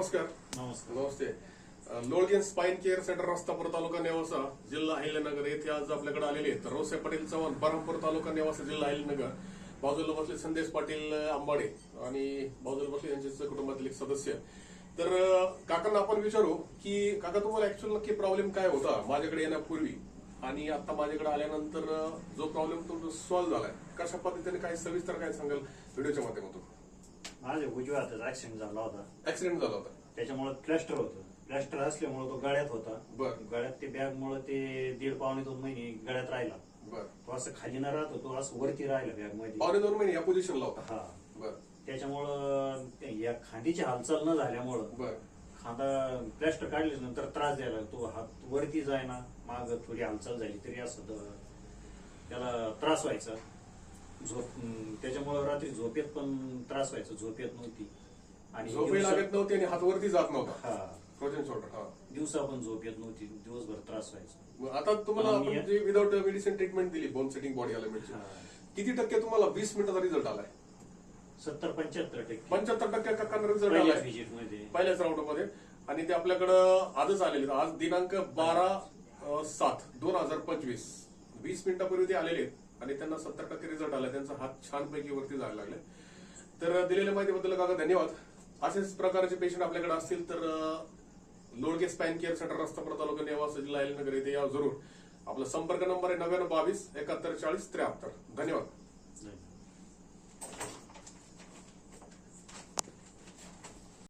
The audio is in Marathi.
नमस्कार. नमस्कार. नमस्ते. अ, लोळगेन spine care centre Rastapur taluka Nevasa जिल्हा अहिल्यानगर येथे आज आपल्याकडे आलेले आहेत. रोसे पाटील चव्हाण बरहमपूर तालुका नेवासा जिल्हा अहिल्यानगर. बाजूला बसले संदेश पाटील आंबाडे आणि बाजूला बसले यांचे कुटुंबातील एक सदस्य. तर काकांना आपण विचारू की काका तुम्हाला ऍक्च्युअल नक्की प्रॉब्लेम काय होता माझ्याकडे येण्यापूर्वी? आणि आता माझ्याकडे आल्यानंतर जो प्रॉब्लेम तुमचा सॉल्व्ह झालाय कशा पद्धतीने काय सविस्तर काय सांगाल? व्हिडिओच्या माध्यमातून. माझ्या उजव्या हातात ऍक्सिडेंट झाला होता. ऍक्सिडेंट झाला होता. त्याच्यामुळे क्लस्टर होतं. क्लस्टर असल्यामुळे तो गळ्यात होता. बरं. गळ्यात ते बॅग मुळे ते दीड पावणे दोन महिने गळ्यात राहिला. बर. तो असं खाली न राहत होतो असं वरती राहिला बॅगमध्ये. पावणे दोन महिने या पोझिशनला होता. हा. बर. त्याच्यामुळं ते- या खांदीची हालचाल न झाल्यामुळं बर. खांदा प्लॅस्टर काढल्याच्या नंतर त्रास द्यायला तो हात वरती जायना. माग थोडी हालचाल झाली तरी असं द- त्याला त्रास व्हायचा. झोप त्याच्यामुळं रात्री झोपेत पण त्रास व्हायचा झोप येत नव्हती. आणि झोपही दिवसा- लागत नव्हती आणि हातवरती जात नव्हता. हा. फ्रोजन हा. दिवसा पण झोप येत नव्हती दिवसभर त्रास व्हायचा. मग आता तुम्हाला आणि- आपण जे विदाउट मेडिसिन ट्रीटमेंट दिली बोन सेटिंग बॉडी एलिमेंटची. किती टक्के तुम्हाला वीस मिनिटाचा रिझल्ट आलाय? सत्तर पंच्याहत्तर टक्के. पंच्याहत्तर टक्के काकांना रिझल्ट पहिल्याच आलाय? व्हिजिटमध्ये. पहिल्याच राऊंडमध्ये. आणि ते आपल्याकडं आजच आलेले आहेत. आज दिनांक बारा सात दोन हजार पंचवीस. वीस मिनिटापूर्वी ते आलेले आहेत. आणि त्यांना सत्तर टक्के रिझल्ट आला. त्यांचा हात छानपैकी वरती जायला लागले. तर दिलेल्या माहितीबद्दल काका धन्यवाद. असेच प्रकारचे पेशंट आपल्याकडे असतील तर Lodge spine care centre Rastapur taluka Nevasa जिल्हा अहिल्यानगर येथे या जरूर. आपला संपर्क नंबर आहे नव्याण्णव बावीस एकाहत्तर चाळीस त्र्याहत्तर. धन्यवाद.